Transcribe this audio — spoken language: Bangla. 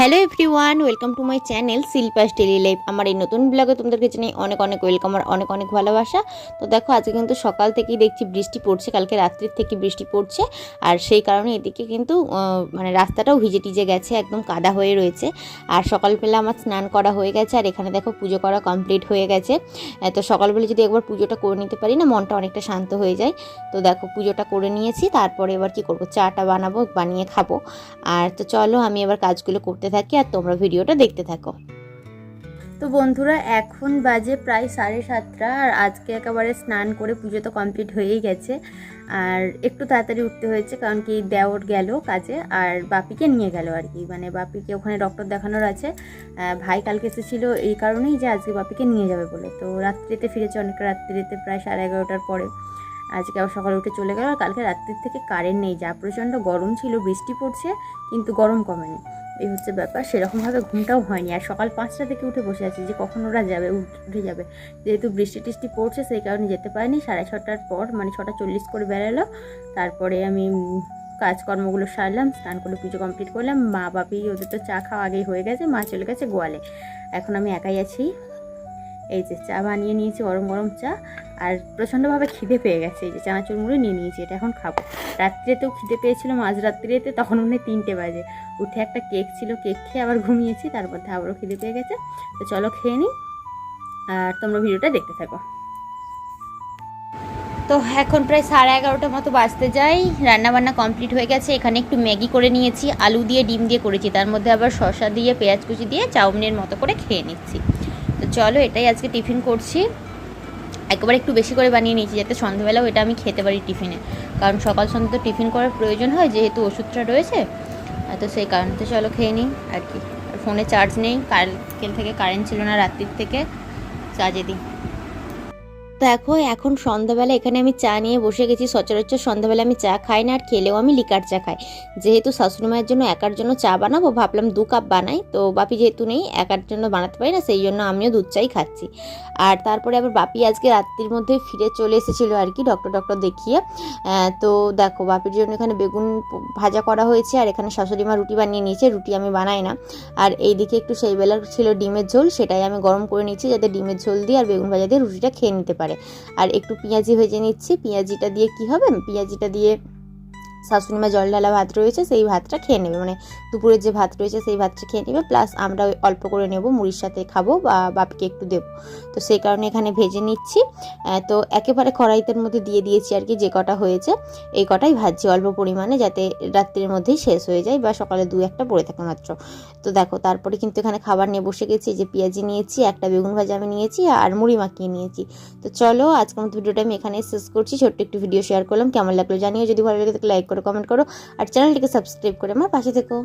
Hello everyone welcome to my channel Shilpa's daily life আমার এই নতুন ব্লগে তোমাদেরকে জানাই অনেক অনেক ওয়েলকাম আর অনেক অনেক ভালোবাসা। তো দেখো, আজকে কিন্তু সকাল থেকেই দেখছি বৃষ্টি পড়ছে, কালকে রাত্রির থেকে বৃষ্টি পড়ছে। আর সেই কারণে এদিকে কিন্তু মানে রাস্তাটাও ভিজে টিজে গেছে, একদম কাদা হয়ে রয়েছে। আর সকালবেলা আমার স্নান করা হয়ে গেছে, আর এখানে দেখো পুজো করা কমপ্লিট হয়ে গেছে। তো সকালবেলা যদি একবার পুজোটা করে নিতে পারি না, মনটা অনেকটা শান্ত হয়ে যায়। তো দেখো, পুজোটা করে নিয়েছি, তারপরে এবার কি করব? চাটা বানাবো, বানিয়ে খাব। আর তো চলো, আমি এবার কাজগুলো করতে থাকি আর তোমরা ভিডিওটা দেখতে থাকো। তো বন্ধুরা, এখন বাজে প্রায় সাড়ে সাতটা আর আজকে একেবারে স্নান করে পুজো তো কমপ্লিট হয়েই গেছে। আর একটু তাড়াতাড়ি উঠতে হয়েছে কারণ কি দেওর গেল কাজে আর বাপিকে নিয়ে গেল আর কি। মানে বাপিকে ওখানে ডক্টর দেখানোর আছে। ভাই কালকে এসেছিল এই কারণেই যে আজকে বাপিকে নিয়ে যাবে বলে। তো রাত্রিতে ফিরেছে অনেক রাত্রিতে, প্রায় সাড়ে এগারোটার পরে। আজকে আবার সকালে উঠে চলে গেল আর কালকে রাত্রির থেকে কারেন্ট নেই। যা প্রচণ্ড গরম ছিল, বৃষ্টি পড়ছে, কিন্তু গরম কমেনি। এই হচ্ছে ব্যাপার। সেরকমভাবে ঘুমটাও হয়নি। আর সকাল পাঁচটা থেকে উঠে বসে আছি যে কখন ওরা যাবে, উঠে যাবে। যেহেতু বৃষ্টি টিষ্টি পড়ছে, সেই কারণে যেতে পারিনি। সাড়ে ছটার পর মানে ছটা চল্লিশ করে বেরোলো। তারপরে আমি কাজকর্মগুলো সারলাম, স্নান করে পুজো কমপ্লিট করলাম। মা বাপি ওদের তো চা খাওয়া আগেই হয়ে গেছে, মা চলে গেছে গোয়ালে। এখন আমি একাই আছি। এই যে চা বানিয়ে নিয়েছি, গরম গরম চা, আর প্রচণ্ডভাবে খিদে পেয়ে গেছে। এই যে চানাচুর মুড়ি নিয়ে নিয়েছি, এটা এখন খাব। রাত্রিতেও খিদে পেয়েছিল মাঝ রাত্রিতে তখন মনে হয় তিনটে বাজে। উঠে একটা কেক ছিল, কেক খেয়ে আবার ঘুমিয়েছি, তার মধ্যে আবারও খিদে পেয়ে গেছে। তো চলো খেয়ে নিই, আর তোমরা ভিডিওটা দেখতে থাকো। তো এখন প্রায় সাড়ে এগারোটার মতো বাজতে যাই রান্নাবান্না কমপ্লিট হয়ে গেছে। এখানে একটু ম্যাগি করে নিয়েছি, আলু দিয়ে, ডিম দিয়ে করেছি। তার মধ্যে আবার শসা দিয়ে, পেঁয়াজ কুচি দিয়ে, চাউমিনের মতো করে খেয়ে নিচ্ছি। তো চলো এটাই আজকে টিফিন করছি। একেবারে একটু বেশি করে বানিয়ে নিয়েছি যাতে সন্ধ্যাবেলাও এটা আমি খেতে পারি টিফিনে। কারণ সকাল সন্ধ্যে তো টিফিন করার প্রয়োজন হয়, যেহেতু ওষুধটা রয়েছে তো সেই কারণে তো চলো খেয়ে নিই আর কি। ফোনে চার্জ নেই, কাল থেকে কারেন্ট ছিল না রাত্রির থেকে চার্জে দিই দেখো, এখন সন্ধ্যাবেলা এখানে আমি চা নিয়ে বসে গেছি। সচরাচর সন্ধ্যাবেলা আমি চা খাই না, আর খেলেও আমি লিকার চা খাই। যেহেতু শাশুড়ি মায়ের জন্য একার জন্য চা বানাবো, ভাবলাম দু কাপ বানাই। তো বাপি যেহেতু নেই, একার জন্য বানাতে পারি না, সেই জন্য আমিও দুধ চাই খাচ্ছি। আর তারপরে আবার বাপি আজকে রাত্রির মধ্যে ফিরে চলে এসেছিল আর কি, ডক্টর ডক্টর দেখিয়ে। তো দেখো, বাপির জন্য এখানে বেগুন ভাজা করা হয়েছে, আর এখানে শাশুড়ি মা রুটি বানিয়ে নিয়েছে, রুটি আমি বানাই না। আর এইদিকে একটু সেই বেলার ছিল ডিমের ঝোল, সেটাই আমি গরম করে নিচ্ছি যাতে ডিমের ঝোল দিয়ে আর বেগুন ভাজা দিয়ে রুটিটা খেয়ে নিতে পারে। আর একটু পেঁয়াজি ভেজে নিচ্ছি। পেঁয়াজিটা দিয়ে কি হবে? পেঁয়াজিটা দিয়ে শাশুড়ি মা জল ঢালা ভাত রয়েছে, সেই ভাতটা খেয়ে নেবে। মানে দুপুরের যে ভাত রয়েছে, সেই ভাতটা খেয়ে নেবে প্লাস আমরা অল্প করে নেব, মুড়ির সাথে খাব বা বাপিকে একটু দেবো। তো সেই কারণে এখানে ভেজে নিচ্ছি। তো একেবারে কড়াইতের মধ্যে দিয়ে দিয়েছি আর কি, যে কটা হয়েছে, এই কটাই ভাজছি অল্প পরিমাণে, যাতে রাত্রির মধ্যেই শেষ হয়ে যায় বা সকালে দু একটা পড়ে থাকে মাত্র। তো দেখো, তারপরে কিন্তু এখানে খাবার নিয়ে বসে গেছি যে পেঁয়াজি নিয়েছি, একটা বেগুন ভাজা আমি নিয়েছি, আর মুড়ি মাখিয়ে নিয়েছি। তো চলো, আজকের মতো ভিডিওটা আমি এখানে শেষ করছি। ছোট্ট একটু ভিডিও শেয়ার করলাম। কেমন লাগল জানিও। যদি ভালো লাগে লাইক করো কমেন্ট করো আর চ্যানেলটিকে সাবস্ক্রাইব করে আমার পাশে থেকো।